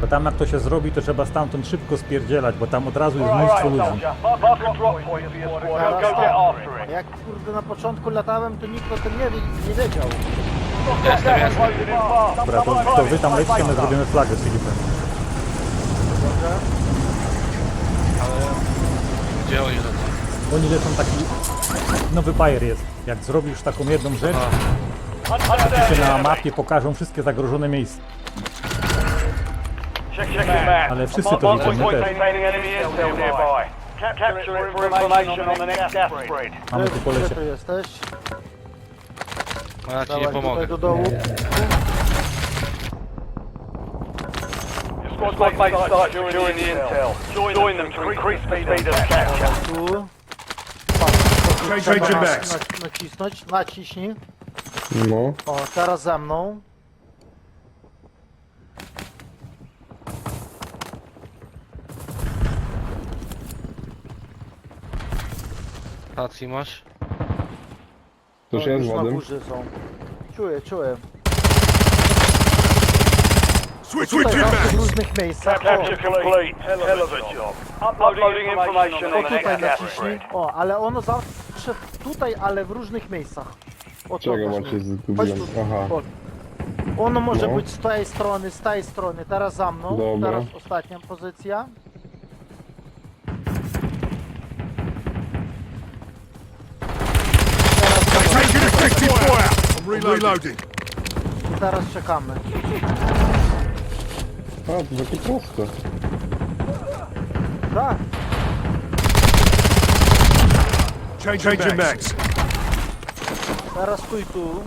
Bo tam jak to się zrobi, to trzeba stamtąd szybko spierdzielać, bo tam od razu jest mnóstwo ludzi. To. Jak kurde na początku latałem, to nikt o tym nie, wie- nie wiedział. Jestem, jestem. Dobra, to, to wy tam lećcie, my zrobimy flagę z Filipem. Gdzie oni lecą? Oni lecą taki... Nowy bajer jest. Jak zrobisz taką jedną rzecz, to się na mapie pokażą wszystkie zagrożone miejsca. Ale wszyscy to widzą, my też. Capture it for information on the next gas spread. Mamy tu Gdzie polecie. tu jesteś? ja ci nie Dawaj tutaj pomogę. do dołu. Your squad mates start securing the intel. Join them to increase the speed of capture. Tu. Change your Trzeba backs. nac- Nacisnąć, naciśnij. No, O, teraz ze mną. Stacji masz? coś O, jest już na wodem. górze są. Czuję, czuję. Switch, Tutaj w różnych miejscach. O, Capture complete. Hell of a job. Uploading information o on the tutaj next naciśnij. O, ale ono zawsze tutaj, ale w różnych miejscach. O, to Czego macie Chodź zgubiłem? tu. Aha. O. Ono może No. być z tej strony, z tej strony. Teraz za mną. Dobra. Teraz ostatnia pozycja. Reloading. I teraz czekamy. A, to takie proste. Tak. Change, your max. Teraz stój tu.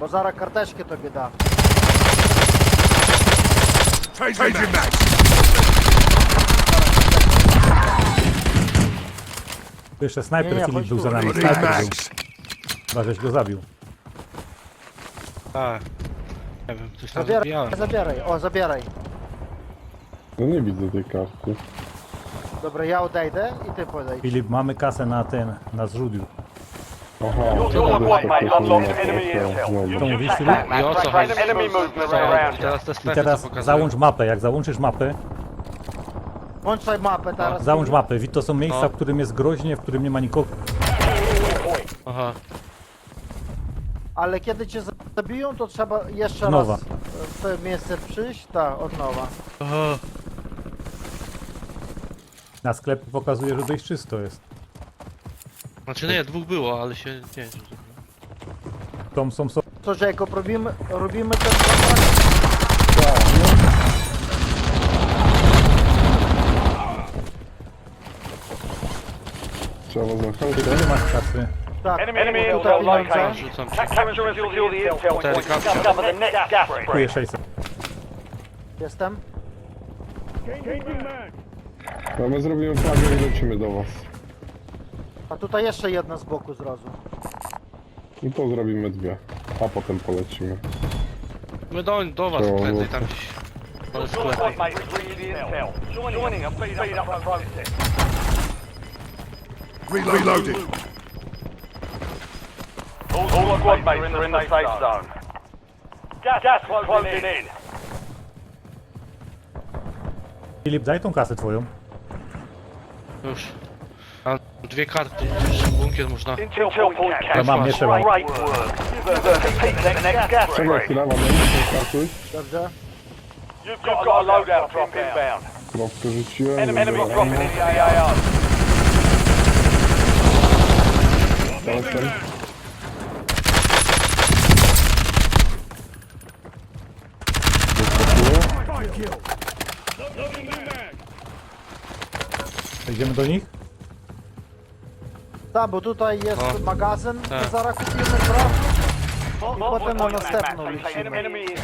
Bo zaraz karteczkę tobie da. Change, your max. Tu jeszcze snajper Nie, nie, Filip chodź był tu. za nami. Need Snajper był. max. Chyba żeś go zabił. Tak. Nie wiem, coś tam Zabieraj, zabijałem. zabieraj. O, zabieraj. No nie widzę tej karty. Dobra, ja odejdę i ty podejdź. Filip, mamy kasę na ten, na zrzut już. Aha, Your to squad jest mate enemy intel. that I o map co to track chodzi? enemy movement Co? around I you. teraz te I strefy teraz co pokazują. załącz mapę. Jak załączysz mapę, Włączaj mapę teraz. załącz mapę. Wi- To są miejsca, No. w którym jest groźnie, w którym nie ma nikogo. Aha. Ale kiedy cię zabiją, to trzeba jeszcze Nowa. raz w to miejsce przyjść. Tak, od nowa. Aha. Na sklepie pokazuje, że dość czysto jest. Znaczy nie, dwóch było, ale się nie wiem. Tam są, są Co, Jacob, robimy, robimy ten kontrakt? Trzeba na Ty nie masz kasy. Tak, Enemy intel tutaj pieniądze. located. Rzucam Ca- ci. Capture and secure the intel Cztery point. kapcie. Discover the next gas Kupuję spread. 600. Jestem. No my zrobimy flagę i lecimy do was. A tutaj jeszcze jedna z boku zrazu. I to zrobimy dwie. A potem polecimy. My do, do was To- prędzej tam gdzieś. Ale Your sklepy. squad mate is bringing the intel. Joining them speed up the process. Reloading. All all squad mates are in the safe zone. Gas gas is closing in. Filip, daj tą kasę twoją. Już. Mam dwie karty, jeszcze bunkier można. Intel point Ja mam, nie trzeba. Great work. You've earned a peek at the next gas Czekaj spread. chwila, mamy nie kartuj. Dobrze? You've got a loadout drop inbound. Kropkę rzuciłem. Enemy enemy dobra. dropping into the AO. Jestem. Wyskoczyło. Idziemy do nich? Tak, bo tutaj jest No. magazyn, Tak. to zaraz kupimy trochę. I potem na następną Enemy lecimy. intel.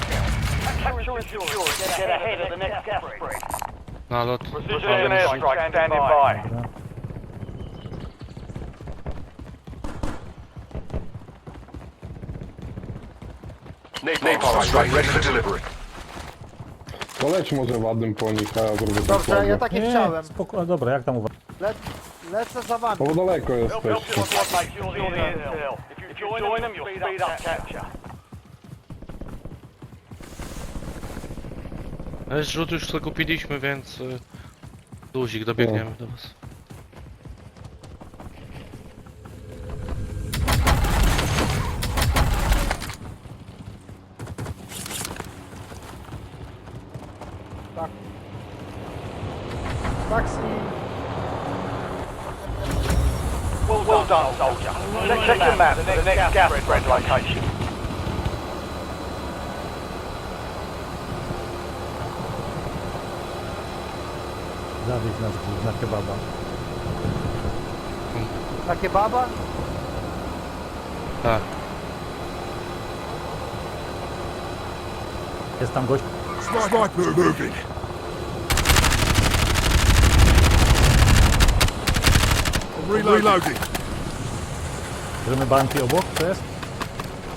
Capture secure. it. Get ahead of the next gas spread. Na lot. Precision airstrike standing by. Napalm strike ready for delivery. Poleć może ładnym po nich, a ja zrobię Dobrze, ja flagę. tak Nie, chciałem. spoko, dobra, jak tam uważasz? Le lecę za wami. Bo daleko Help help jesteście. your squad mates secure the intel. If you join them, you'll speed up capture. Ale Zrzut już tylko kupiliśmy, więc... y, Luzik, dobiegniemy do was. Taksi. Well, well done, soldier. Check, check your map for the next gas spread location. Zawieź nas gdzieś na kebaba. Na kebaba? Tak. Jest tam gość. Sniper moving. I'm reloading. Bierzemy bounty obok, to jest?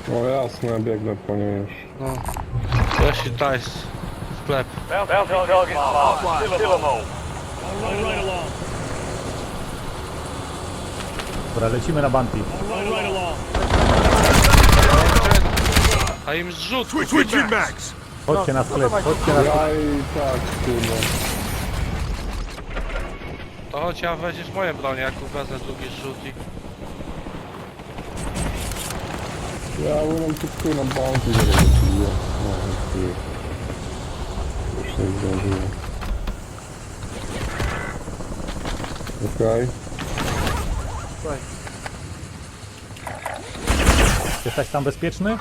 No jasne, biegnę po nie już. No. Jeśli tutaj jest sklep. Target marked. Kill them all. Dobra, lecimy na bounty. A im zrzut! Switching mags. Chodźcie na sklep, chodźcie na sklep. Ja i tak, kurwa. To chodź, ja weźmiesz moje bronie, jak wezmę drugi zrzut i... Ja bym tu na bounty zrobił. No, chuj. Już nie zdążyłem. Okej. Jesteś tam bezpieczny?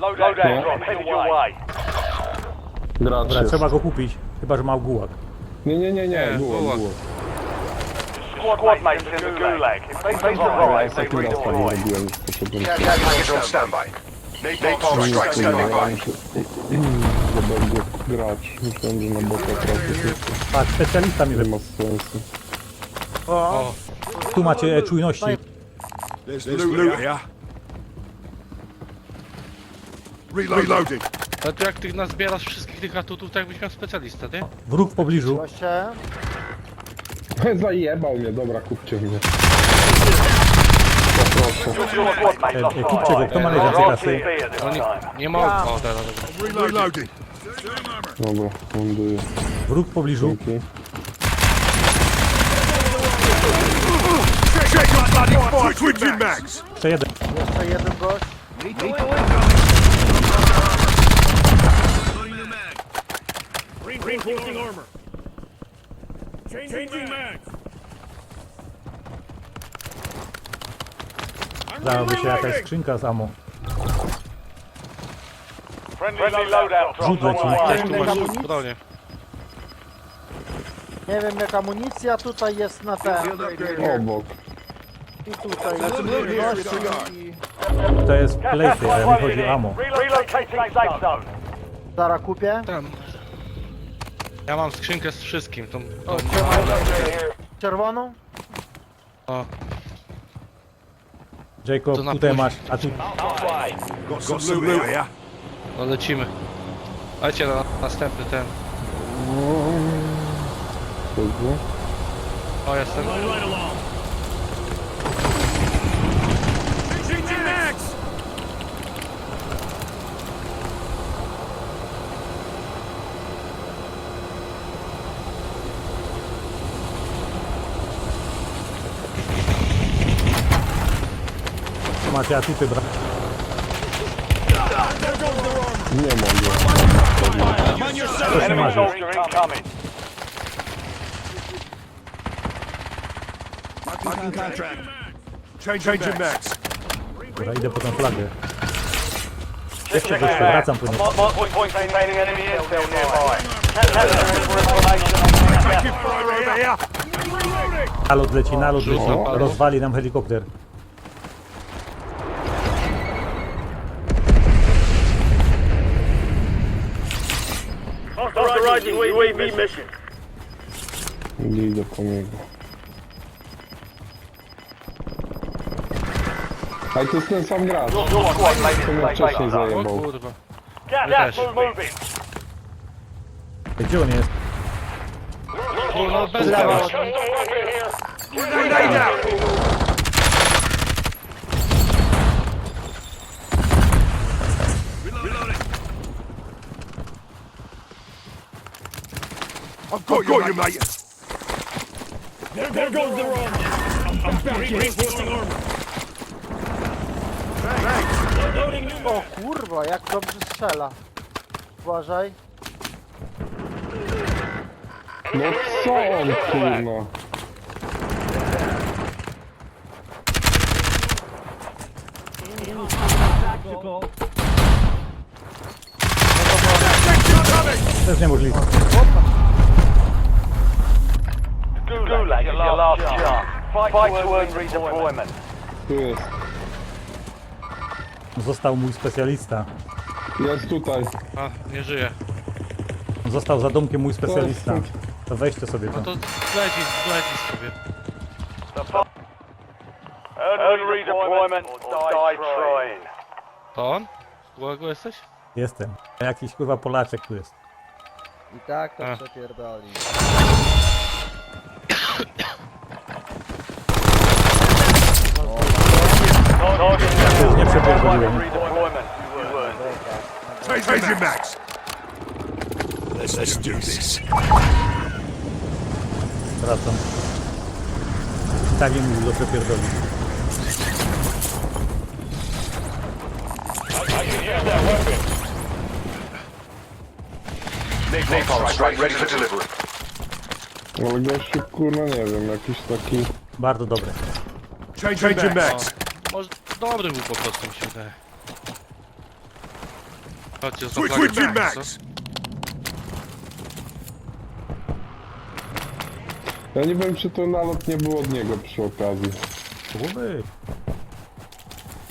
Loadout drop headed your way. Gracz Dobra, jest. trzeba go kupić. Chyba, że ma gułak. Nie, nie, nie, nie, Nie, było, było. było. Squad mates in the gulag. If they arrive, they raz tak nie redeploy. robiłem, już poszedłem. Package on standby. Napalm strike standing by. że będzie gracz. Myślałem, że na bota trafię, Tak, specjalista mi nie wy... ma sensu. Tu macie e, czujności. There's loot here. Reloading. Ale tu jak ty nazbierasz wszystkich tych atutów, to jakbyś miał specjalistę, nie? Wróg w pobliżu. Goście. Zajebał mnie, dobra, kupcie mnie. Squad mates E, e, kupcie go, kto ma najwięcej kasy? Oni time. nie ma... O, teraz, dobra. Reloading. Dobra, ląduję. Wróg w pobliżu. Dzięki. Check bloody fire. Jeszcze jeden. Jeszcze jeden gość. Reinforcing armor. Changing mags. Dałaby się jakaś skrzynka z ammo. Friendly loadout drop Rzut leci. tu masz bronię? Nie wiem jak amunicja tutaj jest na ten. Obok. I tutaj i To jest ale mi chodzi o ammo. Relocating safe zone. Zara kupię. Tam. Ja mam skrzynkę z wszystkim, tą... tą... Czerwoną. O, Jacob, To na tutaj później. masz. A tu Got some loot here. no lecimy. Dajcie na następny ten. O, jestem. Right along. Changing mags. Macie atuty, bra. Nie mogę. Co się Enemy marzy? soldier incoming. Fucking contract. Changing mags. Dobra, idę po tą flagę. Check your gościu, map. wracam po nią. Mo- Point containing enemy intel nearby. Capture for information on the gas. Fire over here. Nalot leci, nalot leci. Rozwali nam helikopter. Authorizing UAV mission. Nie idę po niego. Ale to jest ten sam gracz. Your squad mate To is mnie in safe wcześniej zone. O zajebał. kurwa. Gas, gas moving. Gdzie on jest? Kurwa, bez Lewo. tego. Grenade out. I've got you, mate. There, there goes the wrong. I'm, I'm back. Reinforcing armor. Loading new O kurwa, jak dobrze strzela. Uważaj. No co on kurwa? To jest niemożliwe is your last chance. Fight to earn redeployment. Tu jest. Został mój specjalista. Jest tutaj. A, nie żyje. Został za domkiem mój specjalista. To weźcie sobie No to. to lecisz sobie. Earn redeployment or die trying. To on? Z Głego jesteś? Jestem. Jakiś kurwa Polaczek tu jest. I tak to A. przepierdoli. Ja już nie it. Change your max. Let's, let's do this. Wracam. Tak im do przepierdoli. Napalm strike ready for delivery. Ale gościu kurwa nie wiem, jakiś taki... Bardzo dobre. Change, your max. Może dobry był po prostu, mi się wydaje. Chodźcie, co? max. Ja nie wiem czy to nalot nie był od niego przy okazji. Mógł być.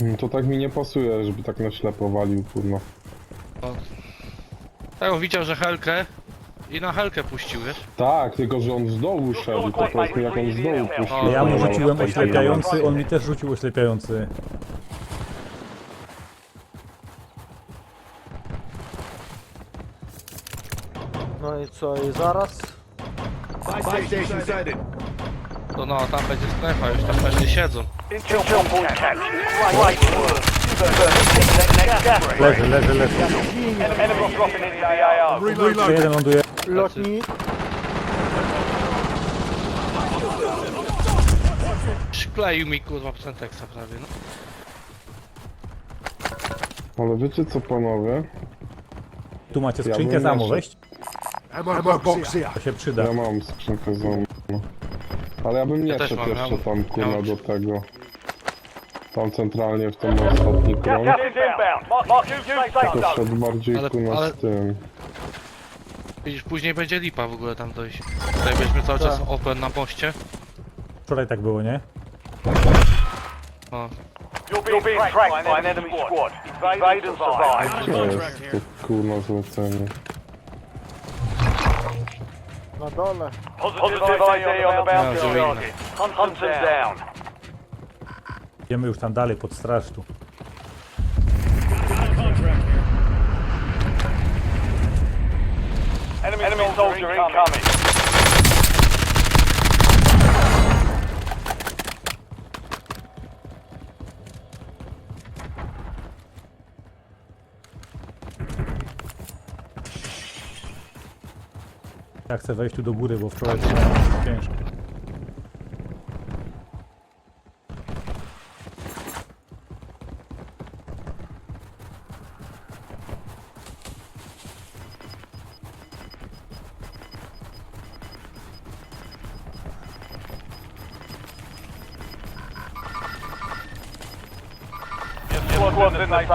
Mm, To tak mi nie pasuje, żeby tak na ślepo walił kurwa. Tak, on widział, że Helkę i na Helkę puścił, wiesz? Tak, tylko że on z dołu szedł i po prostu jak on z dołu puścił... Ale Ja to mu rzuciłem oślepiający, on mi też rzucił oślepiający. No i co, i zaraz? To no, tam będzie strefa, już tam pewnie siedzą. Intel point captured. Great work. Next gas ring. Leży, leży, leży. Enemy dropping into the AO. Jeszcze jeden ląduje. Lotnik. Przykleił mi kurwa Centexa prawie, no. Ale wiecie co panowie? Tu macie Ja skrzynkę bym za jeszcze- wejść. Ammo box here. To się przyda. Ja mam skrzynkę z no. Ale ja bym nie też szedł mam, jeszcze ja- tam kurwa ja- do tego. Tam centralnie w ten ostatni krąg. gas is inbound. Mark, mark you safe To zone. szedł bardziej Ale- kurwa ale- z tym. Widzisz, później będzie lipa w ogóle tam dojść. Tutaj byliśmy cały czas Tak. open na moście. Wczoraj tak było, nie? O, You're being, tracked by an enemy squad. Invade and survive. To jest to kurwa zlecenie. Na dole. Positive ID on the bounty Yeah, target. Hunt, hunt them down. Idziemy już tam dalej pod straż tu. Enemy, enemy soldier incoming. Ja chcę wejść tu do góry, bo wczoraj to było ciężko.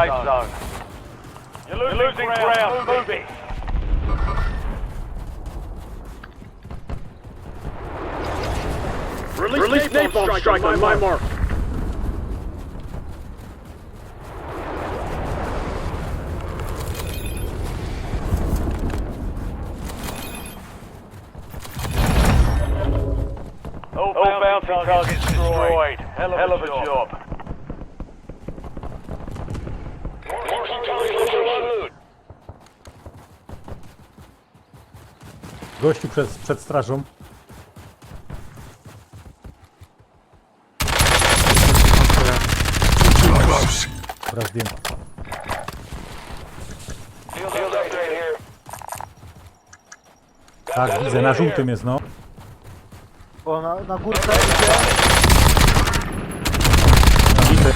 Safe zone. You're losing, ground. Move it. Release, napalm, strike, on my mark. All, przed, przed strażą. Upgrade here. Tak, widzę, na żółtym jest, no. Bo na, na górce idzie.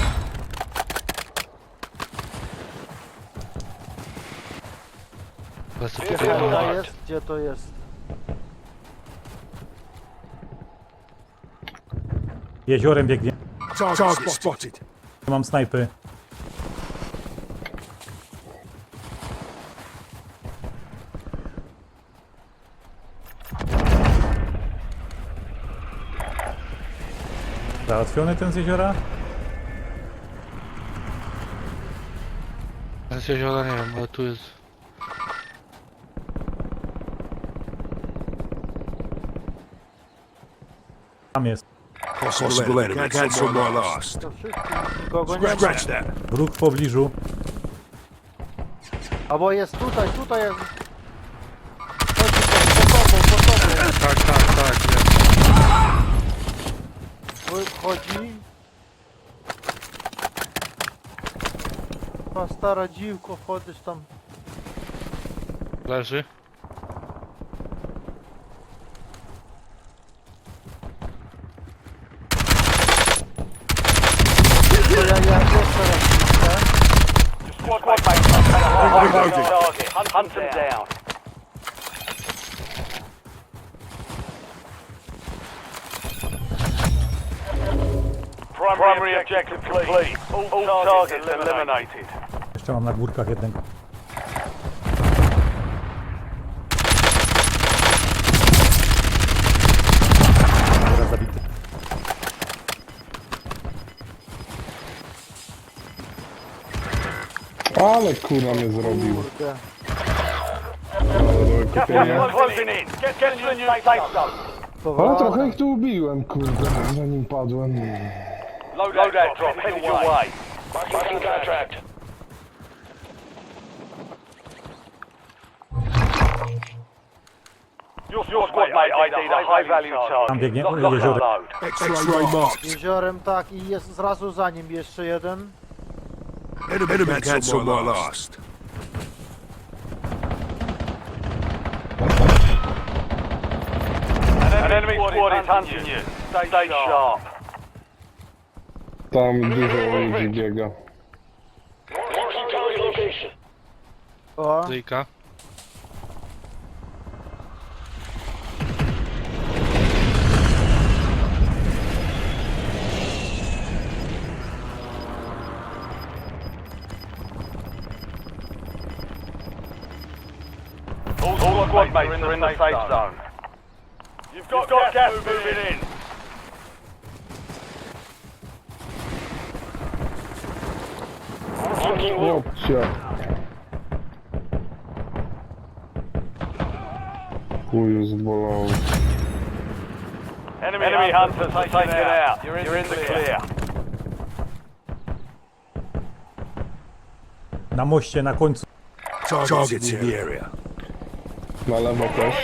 Lecę Gdzie to jest? Gdzie to jest? Jeziorem biegnie. Target spotted. Mam snajpy. Załatwiony ten z jeziora? Z jeziora nie wiem, ale tu jest... Tam jest. Possible enemy. To wszyscy, nikogo nie ma. Scratch that. Wróg w pobliżu. Albo jest tutaj, tutaj jest. Chodzi po, po tobą, po tobą. Tak, tak, tak, wiem. Chodzi. Ta stara dziwko, wchodzisz tam. Leży. High value target. Hunt, hunt them down. Primary objective complete. All targets eliminated. Jeszcze mam na górkach jednego. Ale kurwa mnie zrobił. Kurde. Ale Gas kupienie. is closing in. Get, get to the new safe zone. Ale trochę ich tu ubiłem, kurde, zanim padłem. Loadout drop headed your way. Marking contract. Your, your squad mate ID'd a high value Tam target. biegnie Lock, lock jezioro. load. Jeziorem tak i jest zrazu za nim jeszcze jeden. Enemy, enemy cancel my last. An enemy squad is hunting you. Stay sharp. Tam dużo ludzi biega. O, Zyjka. All, all squad mates are in the safe zone. You've got, got gas moving in. Chłopcie. Chuju zbolał. Enemy, enemy hunters are taken out. You're in, You're in the clear. Na moście, na końcu. Targets in the area. Na lewo też.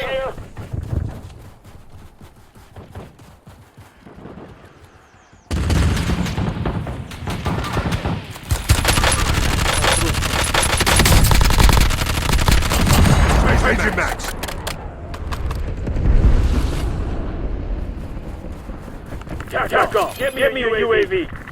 Changing max. Get me, Get me a UAV.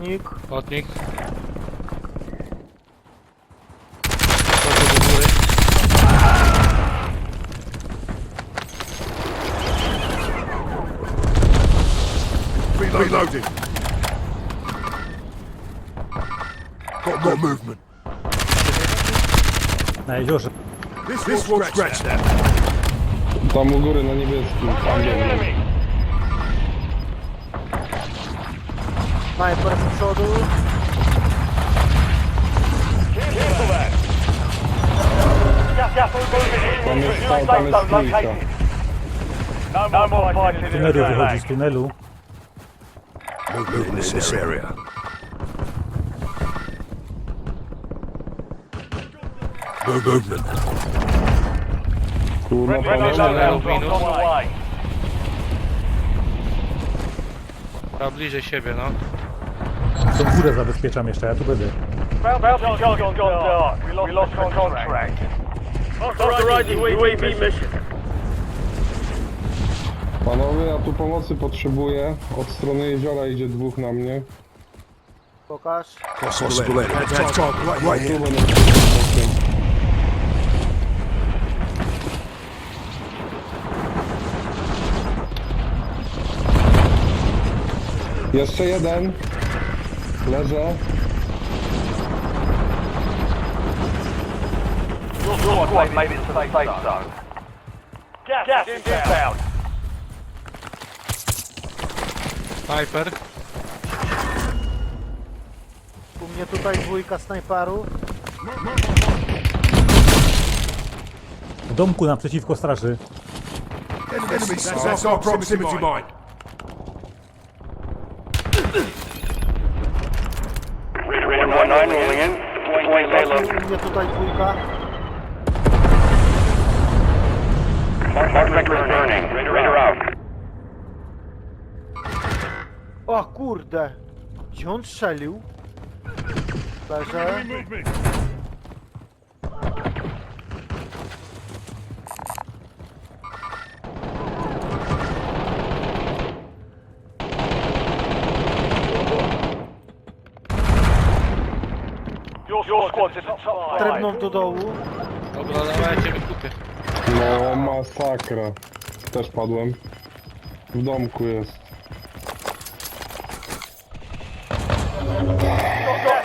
Lotnik. Lotnik. Wchodzę do góry. Reloading. Got more movement. Na jeziorze. This, this will scratch that. Tam u góry na niebieskim. Tam biegnie. Snajper z przodu. Tam jest, New tam, jest trójka. No, no tunelu wychodzi, z tunelu. Movement in this area. Kurwa, Friendly panowie. loadout dropped on the way. A bliżej siebie, no. Tą górę zabezpieczam jeszcze, ja tu będę. Bounty target's gone dark. We lost, we lost the contract. Authorizing UAV mission. Panowie, ja tu pomocy potrzebuję. Od strony jeziora idzie dwóch na mnie. Pokaż. Target right, right Tu here. będę pomocy. Jeszcze jeden. Leżę. Your squad made it to the safe zone. Gas, inbound. Sniper. U mnie tutaj dwójka snajperów. W domku naprzeciwko straży. Enemy our proximity mine. One one nine rolling in. Mnie tutaj dwójka. Mark vector burning. Radar out. O kurde. Gdzie on strzelił? Leżę. Trepnął do dołu. Dobra, dawajcie, wykupię. No, masakra. Też padłem. W domku jest.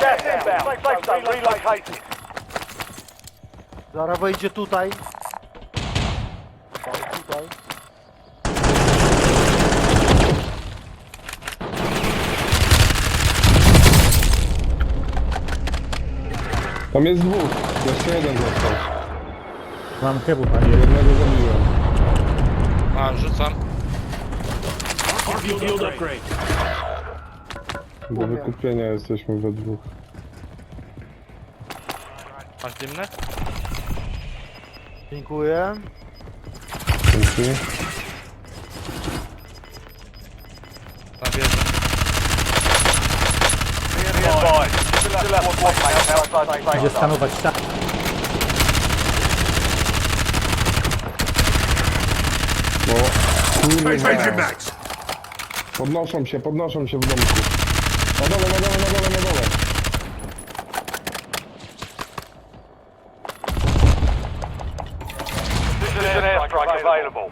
Gas inbound. Safe zone relocated. Zaraz wejdzie tutaj. O, Tutaj. Tam jest dwóch. Jeszcze jeden został. Mam kewu, panie. Jednego zabiłem. A, rzucam. Do wykupienia jesteśmy we dwóch. Masz dymne? Dziękuję. Dzięki. Na wieżę. Be advised. Zone. skanować tak. No, kurwa. Podnoszą się, podnoszą się w domku. Na dole, na dole, na dole, na dole. This is an airstrike available.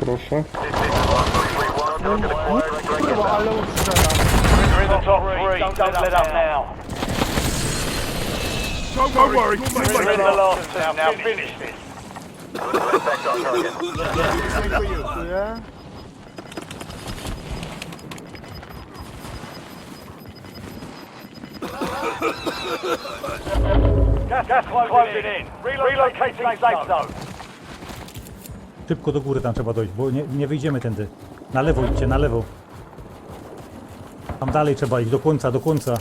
Proszę. Kurwa, ale on strzela. You're in the top three. Don't let up now. Don't, don't worry. We'll make You're in the last two. Now finish this. Dziękuję. Gas, gas closing in. Relocating safe zone. Szybko do góry tam trzeba dojść, bo nie, nie wyjdziemy tędy. Na lewo idźcie, na lewo. Tam dalej trzeba iść, do końca, do końca.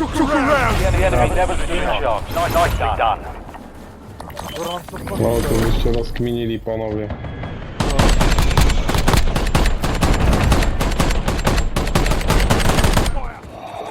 The enemy never stood a chance. Nice, nicely done. Gorąco No, to byście rozkminili, panowie.